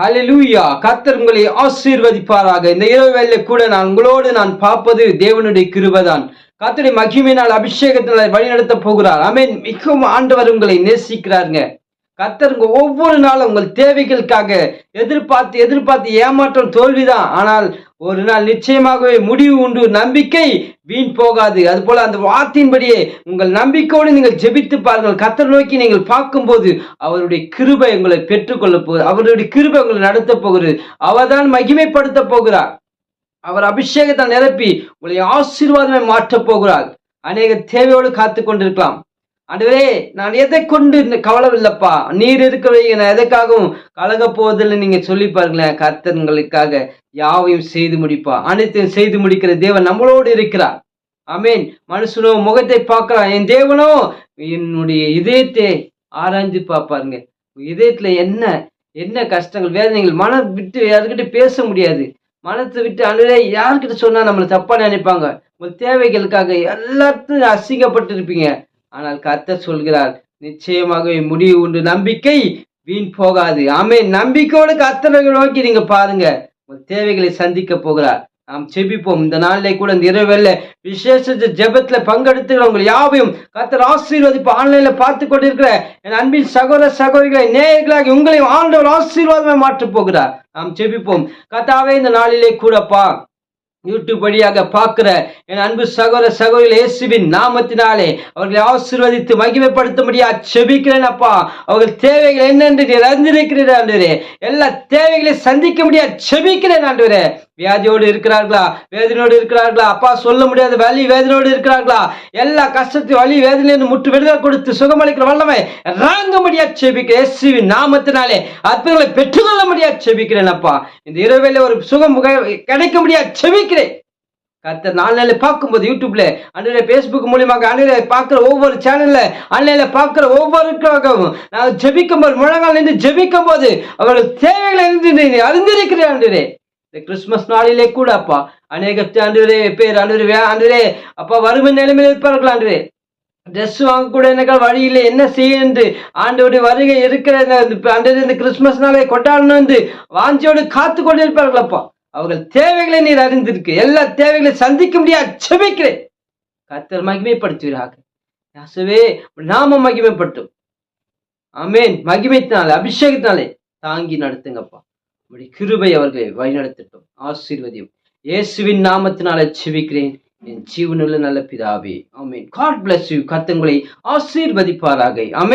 Hallelujah கர்த்தர் உங்களை ஆசீர்வதிப்பாராக. இந்த இரவு வேலையை கூட நான் உங்களோடு நான் பார்ப்பது தேவனுடைய கிருபதான். கர்த்தருடைய மகிமையினால் அபிஷேகத்தினால் வழிநடத்த போகிறார். அமேன் மிகவும் ஆண்டவர் உங்களை நேசிக்கிறாருங்க. கத்தர் உங்க ஒவ்வொரு நாளும் உங்கள் தேவைகளுக்காக எதிர்பார்த்து எதிர்பார்த்து ஏமாற்றம் தோல்விதான். ஆனால் ஒரு நாள் நிச்சயமாகவே முடிவு உண்டு நம்பிக்கை வீண் போகாது. அதுபோல அந்த வார்த்தையின்படியே உங்கள் நம்பிக்கையோடு நீங்கள் ஜெபித்து பாருங்கள். கத்தர் நோக்கி நீங்கள் பார்க்கும்போது அவருடைய கிருபை உங்களை பெற்றுக்கொள்ள போகுது. அவருடைய கிருபை உங்களை நடத்த போகிறது அவர்தான் மகிமைப்படுத்த போகிறார். அவர் அபிஷேகத்தை நிரப்பி உங்களை ஆசீர்வாதமே மாற்றப் போகிறார். அநேக தேவையோடு காத்து கொண்டிருக்கலாம். ஆண்டவரே நான் எதை கொண்டு இந்த கவலைவில்லப்பா? நீர் இருக்கிறவங்க நான் எதற்காகவும் கலக போவதில்லை நீங்கள் சொல்லி பாருங்களேன். கர்த்தங்களுக்காக யாவையும் செய்து முடிப்பா. அனைத்தையும் செய்து முடிக்கிற தேவன் நம்மளோடு இருக்கிறார். ஆமென். மனுஷனோ முகத்தை பார்க்கலாம் என் தேவனோ என்னுடைய இதயத்தை ஆராய்ந்து பார்ப்பாருங்க. இதயத்தில் என்ன என்ன கஷ்டங்கள் வேதனைகள் மனம் விட்டு யாருக்கிட்ட பேச முடியாது. மனத்தை விட்டு அழுதே யார்கிட்ட சொன்னால் நம்மளை தப்பாக நினைப்பாங்க. உங்கள் தேவைகளுக்காக எல்லாத்தையும் அசிங்கப்பட்டு இருப்பீங்க ஆனால் கர்த்தர் சொல்கிறார் நிச்சயமாகவே முடிவு உண்டு. நம்பிக்கை வீண் போகாது. ஆமே நம்பிக்கையோடு கர்த்தரை நோக்கி நீங்க பாருங்க. உங்கள் தேவைகளை சந்திக்க போகிறார். நாம் செபிப்போம் இந்த நாளிலே கூட இந்த விசேஷ ஜெபத்துல பங்கெடுத்துக்கிற உங்கள் யாவையும் கத்தர் ஆசீர்வதிப்பு ஆன்லைன்ல பார்த்து கொண்டிருக்கிற என் அன்பின் சகோதர சகோதரிகளை நேயர்களாக உங்களையும் ஆண்டவர் ஆசீர்வாதமே மாற்றப் போகிறார். நாம் செபிப்போம் கத்தாவே இந்த நாளிலே கூடப்பா. யூடியூப் வழியாக பார்க்கிற என் அன்பு சகோதர சகோதரில் இயேசுவின் நாமத்தினாலே அவர்களை ஆசீர்வதித்து மகிமைப்படுத்த முடியா செபிக்கிறேன் அப்பா. அவர்கள் தேவைகள் என்னென்று நீ அறிந்திருக்கிறீர் ஆண்டவரே. எல்லா தேவைகளையும் சந்திக்க முடியா செபிக்கிறேன் ஆண்டு வியாதியோடு இருக்கிறார்களா? வேதனையோடு இருக்கிறார்களா? அப்பா சொல்ல முடியாத வலி வேதனையோடு இருக்கிறார்களா? எல்லா கஷ்டத்தையும் வலி வேதனையிலிருந்து முற்று விடுதலை கொடுத்து சுகமளிக்கிற வல்லமை ராங்க முடியா செபிக்க இயேசுவின் நாமத்தினாலே அற்புதங்களை பெற்றுக்கொள்ள முடியா செபிக்கிறேன் அப்பா. இந்த இரவையில் ஒரு சுகம் கிடைக்க முடியா செபிக்கிறேன். கத்த நாளில பார்க்கும்போது யூடியூப்ல அன்றைய பேஸ்புக் மூலியமாக அன்றைய பார்க்குற ஒவ்வொரு சேனல்ல அன்னையில பார்க்குற ஒவ்வொருக்காகவும் நான் ஜெபிக்கும் போது முழங்கால் நின்று ஜெபிக்கும் போது அவர்கள் தேவைகளை அறிந்திருக்கிறேன் அன்றே கிறிஸ்துமஸ் நாளிலே கூட அப்பா. அநேக ஆண்டவரே பேர் ஆண்டவரே ஆண்டவரே அப்பா வறுமை நிலைமையில் இருப்பார்கள் அன்றுவே ட்ரெஸ் வாங்க கூட எனக்கு வழியில் என்ன செய்ய என்று ஆண்டவருடைய வருகை இருக்கிற இந்த இந்த கிறிஸ்துமஸ் நாளை கொண்டாடணும் என்று வாஞ்சியோடு காத்து கொண்டிருப்பார்கள் அப்பா. அவர்கள் தேவைகளை நீர் அறிந்திருக்கு. எல்லா தேவைகளையும் சந்திக்க முடியாது செபிக்கிறேன். கத்தர் மகிமைப்படுத்துவீராக. யாசுவே நாம மகிமைப்பட்டும் ஆமென். மகிமைத்தினாலே அபிஷேகத்தினாலே தாங்கி நடத்துங்கப்பா. உடைய கிருபை அவர்களை வழிநடத்தட்டும் ஆசீர்வதியும். இயேசுவின் நாமத்தினால சிவிக்கிறேன் என் ஜீவனுள்ள நல்ல பிதாவே. ஆமீன். காட் பிளஸ் யூ கத்தங்களை ஆசீர்வதிப்பாராக. அமை